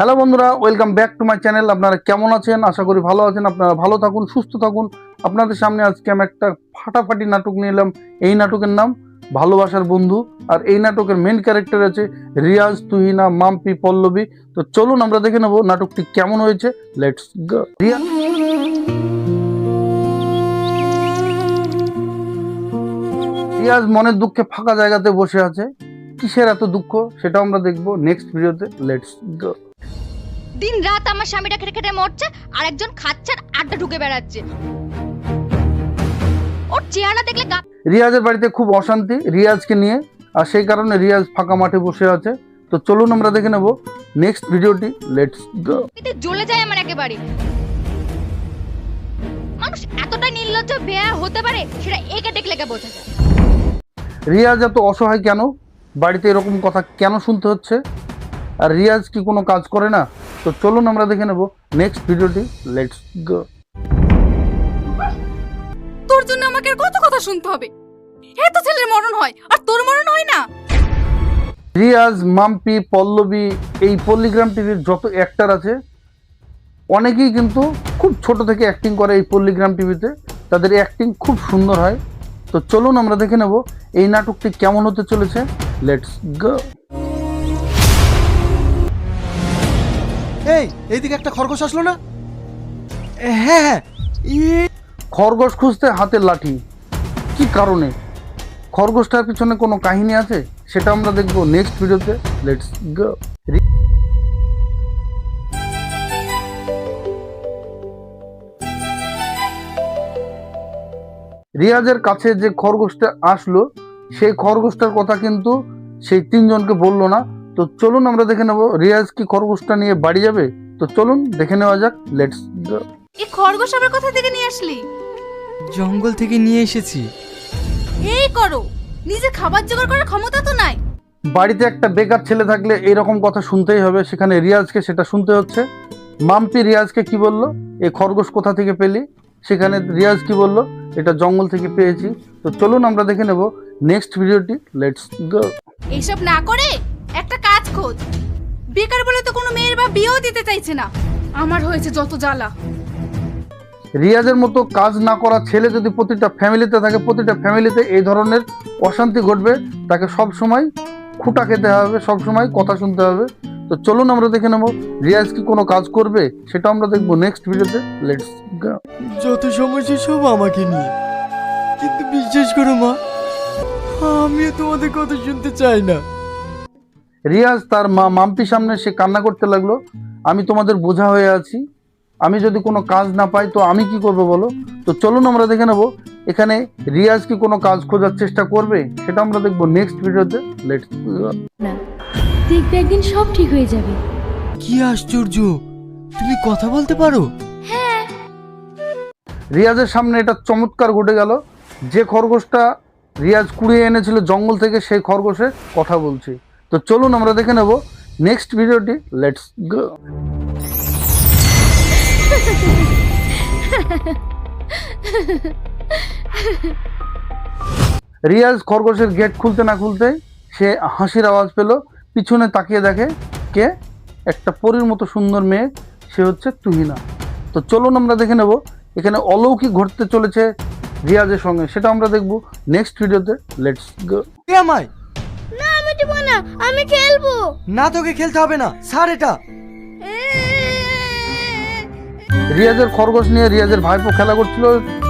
Hello বন্ধুরা, welcome back to my channel. আপনারা কেমন আছেন? আশা করি ভালো আছেন। আপনারা ভালো থাকুন, সুস্থ থাকুন। আপনাদের সামনে আজকে আমি একটা ফাটাফাটি নাটক নিয়ে এলাম। এই নাটকের নাম ভালোবাসার বন্ধু। আর এই নাটকের মেন ক্যারেক্টার আছে রিয়াজ, তুহিনা, মাম্পি, পল্লবী। তো চলুন আমরা দেখে নেব নাটকটি কেমন হয়েছে। লেটস গো রিয়া রিয়াজ মনের দুঃখে ফাঁকা জায়গাতে বসে আছে। কিসের এত দুঃখ? সেটাও আমরা দেখব নেক্সট ভিডিওতে লেটস গো দিন রাত আমার স্বামীটা খেটে খেটে মরছে আর একজন খাচ্ছার আড্ডা ঢুকে বেড়াচ্ছে। ওর চেহারা দেখলে রিয়াজের বাড়িতে খুব অশান্তি রিয়াজকে নিয়ে আর সেই কারণে রিয়াজ ফাঁকা মাঠে বসে আছে। তো চলুন আমরা দেখে নেব নেক্সট ভিডিওটি লেটস জ্বলে যায় আমার একেবারে। মানুষ এতটা নির্লজ্জ বেয়া হতে পারে সেটা একে দেখলে কে বোঝা যায়? রিয়াজ এত অসহায় কেন? বাড়িতে এরকম কথা কেন শুনতে হচ্ছে? আর রিয়াজ কি কোনো কাজ করে না? তো চলুন আমরা দেখে নেব। নেক্সট ভিডিওটি লেটস গো তোর জন্য আমাকে আর কত কথা শুনতে হবে? এত ছেলের মরণ হয় আর তোর মরণ হয় না। রিয়াজ মাম্পি পল্লবী এই পল্লিগ্রাম টিভির যত অ্যাক্টার আছে অনেকেই কিন্তু খুব ছোট থেকে অ্যাক্টিং করে এই পল্লিগ্রাম টিভিতে। তাদের অ্যাক্টিং খুব সুন্দর হয়। তো চলুন আমরা দেখে নেব এই নাটকটি কেমন হতে চলেছে। লেটস গো এই, এইদিকে একটা খরগোশ আসলো না? হ্যাঁ হ্যাঁ। খরগোশ খুঁজতে হাতের লাঠি। কি কারণে? খরগোশটার পিছনে কোনো কাহিনী আছে? সেটা আমরা দেখব নেক্সট ভিডিওতে। লেটস রিয়াজের কাছে যে খরগোশটা আসলো, সেই খরগোশটার কথা কিন্তু সেই তিনজনকে বলল না। তো চলুন আমরা দেখে নেব। রিয়াজ কি খরগোশটা নিয়ে বাড়ি যাবে? তো চলুন দেখে নেওয়া যাক। লেটস গো এই খরগোশ আবার কোথা থেকে নিয়ে আসলি? জঙ্গল থেকে নিয়ে এসেছি। এই করো নিজের খাবার জোগাড় করার ক্ষমতা তো নাই। বাড়িতে একটা বেকার ছেলে থাকলে এরকম কথা শুনতেই হবে। সেখানে রিয়াজকে সেটা শুনতে হচ্ছে। মাম্পি রিয়াজকে কি বলল? এই খরগোশ কোথা থেকে পেলি? সেখানে রিয়াজ কি বলল? এটা জঙ্গল থেকে পেয়েছি। তো চলুন আমরা দেখে নেব। নেক্সট ভিডিওটি লেটস গো এইসব না করে একটা কাজ খোঁজ। বেকার বলে তো কোনো মেয়ের বা বিয়েও দিতে চাইছে না। আমার হয়েছে যত জ্বালা। রিয়াজের মতো কাজ না করা ছেলে যদি প্রতিটা ফ্যামিলিতে থাকে প্রতিটা ফ্যামিলিতে এই ধরনের অশান্তি ঘটবে তাকে সব সময় খুঁটা খেতে হবে সব সময় কথা শুনতে হবে। তো চলুন আমরা দেখে নেব রিয়াজ কি কোনো কাজ করবে? সেটা আমরা দেখব নেক্সট ভিডিওতে লেটস গো যত সমস্যা সব আমাকে নিয়ে। কিন্তু বিশ্বাস করো মা আমিও তোমাদের কথা শুনতে চাই না। রিয়াজ তার মা মাম্পির সামনে সে কান্না করতে লাগল। আমি তোমাদের বোঝা হয়ে আছি। আমি যদি কোনো কাজ না পাই তো আমি কি করব বলো? তো চলুন আমরা দেখে নেব এখানে রিয়াজ কি কোনো কাজ খোঁজার চেষ্টা করবে? সেটা আমরা দেখব নেক্সট ভিডিওতে। লেটস না দেখবে একদিন সব ঠিক হয়ে যাবে। কি আশ্চর্য! তুমি কথা বলতে পারো? রিয়াজের সামনে এটা চমৎকার ঘটে গেল। যে খরগোশটা রিয়াজ কুড়িয়ে এনেছিল জঙ্গল থেকে সেই খরগোশে কথা বলছি। তো চলুন আমরা দেখে নেব নেক্সট ভিডিওটি লেটস গো রিয়াজ খরগোশের গেট খুলতে না খুলতে সে হাসির আওয়াজ পেল। পিছনে তাকিয়ে দেখে কে? একটা পরীর মতো সুন্দর মেয়ে, সে হচ্ছে তুহিনা। তো চলুন আমরা দেখে নেব এখানে অলৌকিক ঘটতে চলেছে রিয়াজের সঙ্গে। সেটা আমরা দেখব নেক্সট ভিডিওতে লেটস গো আমায়? দিব না আমি খেলব। না তোকে খেলতে হবে না সার এটা। রিয়াজের খরগোশ নিয়ে রিয়াজের ভাইপো খেলা করছিল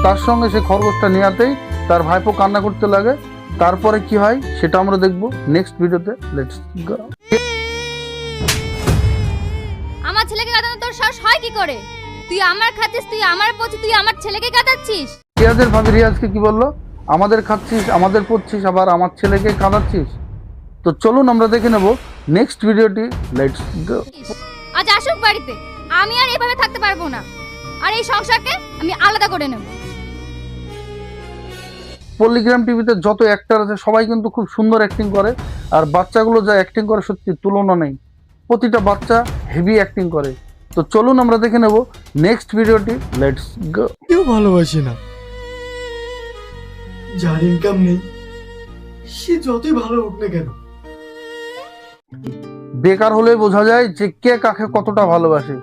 তার সঙ্গে সে খরগোশটা নেওয়াতেই তার ভাইপো কান্না করতে লাগে। তারপরে কি হয় সেটা আমরা দেখব নেক্সট ভিডিওতে। লেটস গো আমার ছেলেকে কাঁদানো তোর সাহস হয় কি করে? তুই আমার খাচ্ছিস তুই আমার পড়ছিস তুই আমার ছেলেকে কাঁদাচ্ছিস রিয়াজের ভাবি রিয়াজকে কি বলল? আমাদের খাচ্ছিস আমাদের পড়ছিস আবার আমার ছেলেকে কাঁদাচ্ছিস? তো চলুন আমরা দেখে নেব নেক্সট ভিডিওটি লেটস গো আজ আসুক বাড়িতে আমি আর এভাবে থাকতে পারব না। আর এই সংসারকে আমি আলাদা করে নেব। পল্লিগ্রাম টিভিতে যত অ্যাক্টার আছে সবাই কিন্তু খুব সুন্দর অ্যাক্টিং করে আর বাচ্চাগুলো যা অ্যাক্টিং করে সত্যি তুলনা নেই। প্রতিটা বাচ্চা হেভি অ্যাক্টিং করে। তো চলুন আমরা দেখে নেব নেক্সট ভিডিওটি লেটস গো কেউ ভালোবাসে না। যার ইনকাম নেই সে যতই ভালো হোক না কেন বেকার হলে বোঝা যায় যে কে কাকে কতটা ভালোবাসে।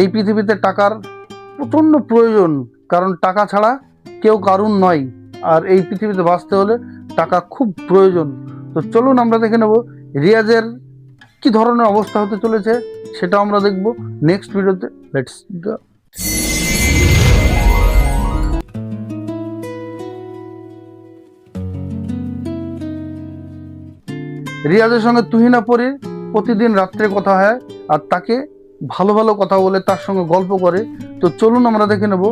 এই পৃথিবীতে টাকার প্রচণ্ড প্রয়োজন, কারণ টাকা ছাড়া কেউ কারুন নয়। আর এই পৃথিবীতে বাঁচতে হলে টাকা খুব প্রয়োজন। তো চলুন আমরা দেখে নেব রিয়াজের কি ধরনের অবস্থা হতে চলেছে, সেটা আমরা দেখব নেক্সট ভিডিওতে লেটস রিয়াজের সঙ্গে তুহিনা পরির প্রতিদিন রাত্রে কথা হয় আর তাকে ভালো ভালো কথা বলে তার সঙ্গে গল্প করে। তো চলুন আমরা দেখে নেব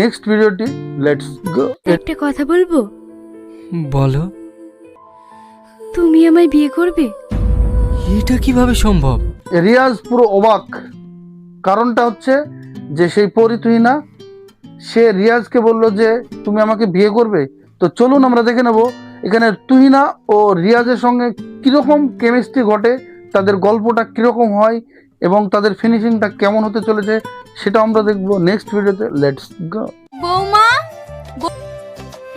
নেক্সট ভিডিওটি। লেটস গো একটা কথা বলব? বলো। তুমি আমায় বিয়ে করবে? এটা কীভাবে সম্ভব? রিয়াজ পুরো অবাক। কারণটা হচ্ছে যে সেই পরি তুহিনা সে রিয়াজকে বলল যে তুমি আমাকে বিয়ে করবে। তো চলুন আমরা দেখে নেব এখানে তুহিনা ও রিয়াজের সঙ্গে কীরকম কেমিস্ট্রি ঘটে তাদের গল্পটা কীরকম হয় এবং তাদের ফিনিশিংটা কেমন হতে চলেছে সেটা আমরা দেখব নেক্সট ভিডিওতে লেটস গো বৌমা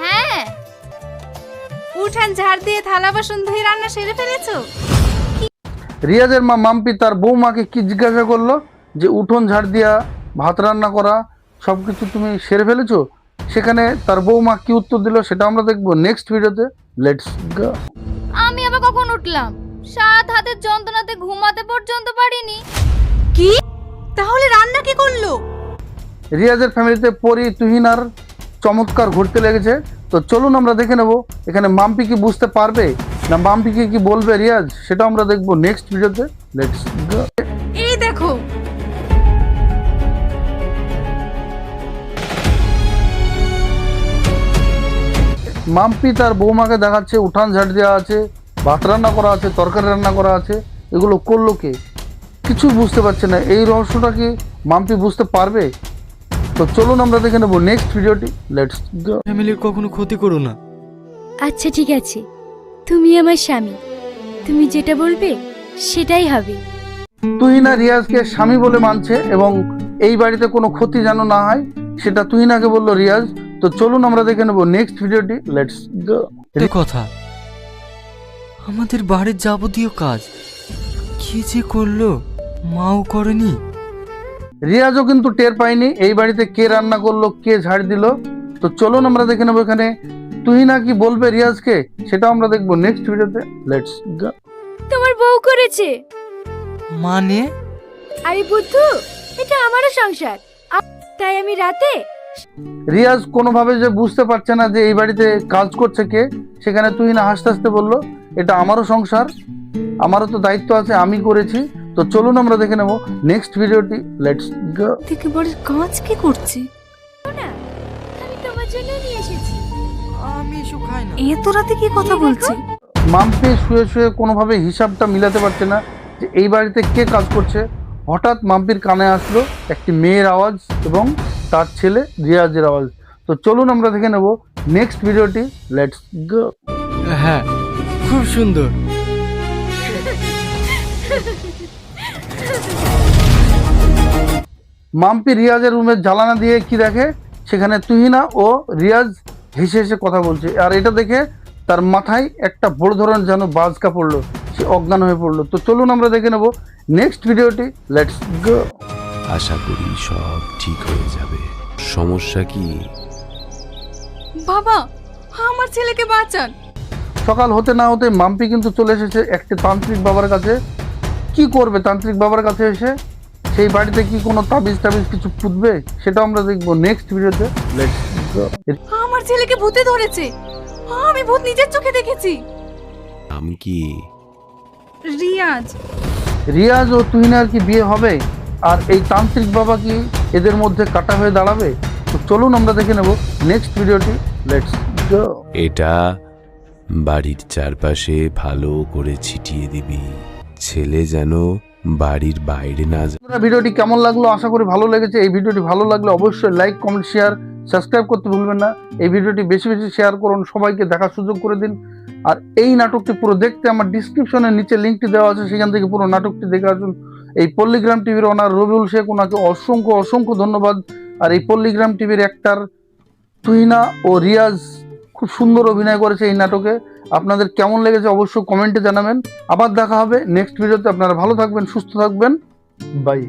হ্যাঁ। উঠান ঝাড় দিয়ে থালা বাসন ধুয়ে রান্না সেরে ফেলেছো? রিয়াজের মা মাম্পি তার বৌমাকে কি জিজ্ঞাসা করল যে উঠোন ঝাড় দিয়া ভাত রান্না করা সব কিছু তুমি সেরে ফেলেছো? সেখানে তার বৌমা কি উত্তর দিল সেটা আমরা দেখব নেক্সট ভিডিওতে লেটস গো আমি আবার কখন উঠলাম? সাত হাতের যন্ত্রণাতে ঘুমাতে পর্যন্ত পারিনি। কি? তাহলে রান্না কি করল? রিয়াজের ফ্যামিলিতে পরি তুহিনার চমৎকার ঘুরতে লেগেছে। তো চলুন আমরা দেখে নেব এখানে মাম্পি কি বুঝতে পারবে? না মাম্পিকে কি বলবে রিয়াজ? সেটা আমরা দেখব নেক্সট ভিডিওতে লেটস গো এই দেখো। মাম্পি তার বৌমাকে দেখাচ্ছে উঠান ঝাড় দেওয়া আছে। ভাত রান্না করা আছে তরকারি রান্না করা আছে এগুলো করল কে? কিছু বুঝতে পারছে না। এই রহস্যটা কি মাম্পি বুঝতে পারবে? তো চলুন আমরা দেখে নেব নেক্সট ভিডিওটি লেটস গো ফ্যামিলির কখনো ক্ষতি করো না। আচ্ছা ঠিক আছে। তুমি আমার স্বামী। তুমি যেটা বলবে সেটাই হবে। তুহিনা রিয়াজকে স্বামী বলে মানছে এবং এই বাড়িতে কোনো ক্ষতি যেন না হয় সেটা তুহিনাকে বলল রিয়াজ। তো চলুন আমরা দেখে নেব নেক্সট ভিডিওটি লেটস গো কথা আমাদের বাড়ির যাবতীয় কাজ। কি যে করল মাও করেনি। রিয়াজও কিন্তু টের পায়নি এই বাড়িতে কে রান্না করল কে ঝাড় দিল। তো চলুন আমরা দেখে নেব এখানে। তুহিনা কি বলবে রিয়াজকে? সেটা আমরা দেখব নেক্সট ভিডিওতে লেটস গো তোমার বউ করেছে। মানে? আরে বুদ্ধু এটা আমারও সংসার। তাই আমি রাতে রিয়াজ কোনোভাবে যে বুঝতে পারছে না যে এই বাড়িতে কাজ করছে কে সেখানে তুই না হাসতে হাসতে বলল এটা আমারও সংসার আমারও তো দায়িত্ব আছে আমি করেছি। তো চলুন আমরা দেখে নেব নেক্সট ভিডিওটি লেটস গো থেকে বড় কাজ কি করছে? না আমি তোমার জন্য নিয়ে এসেছি। আমি এসব খাই না। এত রাতে কি কথা বলছে? মাম্পি শুয়ে শুয়ে কোনোভাবে হিসাবটা মিলাতে পারছে না যে এই বাড়িতে কে কাজ করছে। হঠাৎ মাম্পির কানে আসলো একটি মেয়ের আওয়াজ এবং তার ছেলে রিয়াজের আওয়াজ। তো চলুন আমরা দেখে নেব নেক্সট ভিডিওটি লেটস গো হ্যাঁ খুব সুন্দর। মাম্পি রিয়াজের রুমের জ্বালানা দিয়ে কি দেখে? সেখানে তুহিনা ও রিয়াজ হেসে হেসে কথা বলছে। আর এটা দেখে তার মাথায় একটা বড় ধরনের যেন বাজকা পড়ল। সে অজ্ঞান হয়ে পড়ল। তো চলুন আমরা দেখে নেব নেক্সট ভিডিওটি। লেটস গো আশা করি সব ঠিক হয়ে যাবে। সমস্যা কি? বাবা আমার ছেলেকে বাঁচান। সকাল হতে না হতে মাম্পি কিন্তু চলে এসেছে একটি তান্ত্রিক বাবার কাছে। কি করবে তান্ত্রিক বাবার কাছে এসে? সেই বাড়িতে কি কোনো তাবিজ টাবিজ কিছু পুতবে? সেটা আমরা দেখব নেক্সট ভিডিওতে। লেটস আমার ছেলেকে ভূতে ধরেছে। আমি ভূত নিজের চোখে দেখেছি। নাম কি? রিয়াজ। রিয়াজ ও তুহিনার কি বিয়ে হবে? আর এই তান্ত্রিক বাবা কি এদের মধ্যে কাটা হয়ে দাঁড়াবে? তো চলুন আমরা দেখে নেব নেক্সট ভিডিওটি। লেটস গো এটা বাড়ির চারপাশে ভালো করে ছিটিয়ে দিবি। ছেলে যেন বাড়ির বাইরে না যায়। ভিডিওটি কেমন লাগল? আশা করি ভালো লেগেছে। এই ভিডিওটি ভালো লাগলে অবশ্যই লাইক কমেন্ট শেয়ার সাবস্ক্রাইব করতে ভুলবেন না। এই ভিডিওটি বেশি বেশি শেয়ার করুন, সবাইকে দেখার সুযোগ করে দিন। আর এই নাটকটি পুরো দেখতে আমার ডিসক্রিপশনের নিচে লিঙ্কটি দেওয়া আছে, সেখান থেকে পুরো নাটকটি দেখে আসুন। এই পল্লিগ্রাম টিভির ওনার রবিউল শেখ ওনাকে অসংখ্য অসংখ্য ধন্যবাদ। আর এই পল্লিগ্রাম টিভির একটার তুহিনা ও রিয়াজ খুব সুন্দর অভিনয় করেছে এই নাটকে। আপনাদের কেমন লেগেছে অবশ্যই কমেন্টে জানাবেন। আবার দেখা হবে নেক্সট ভিডিওতে। আপনারা ভালো থাকবেন, সুস্থ থাকবেন। বাই।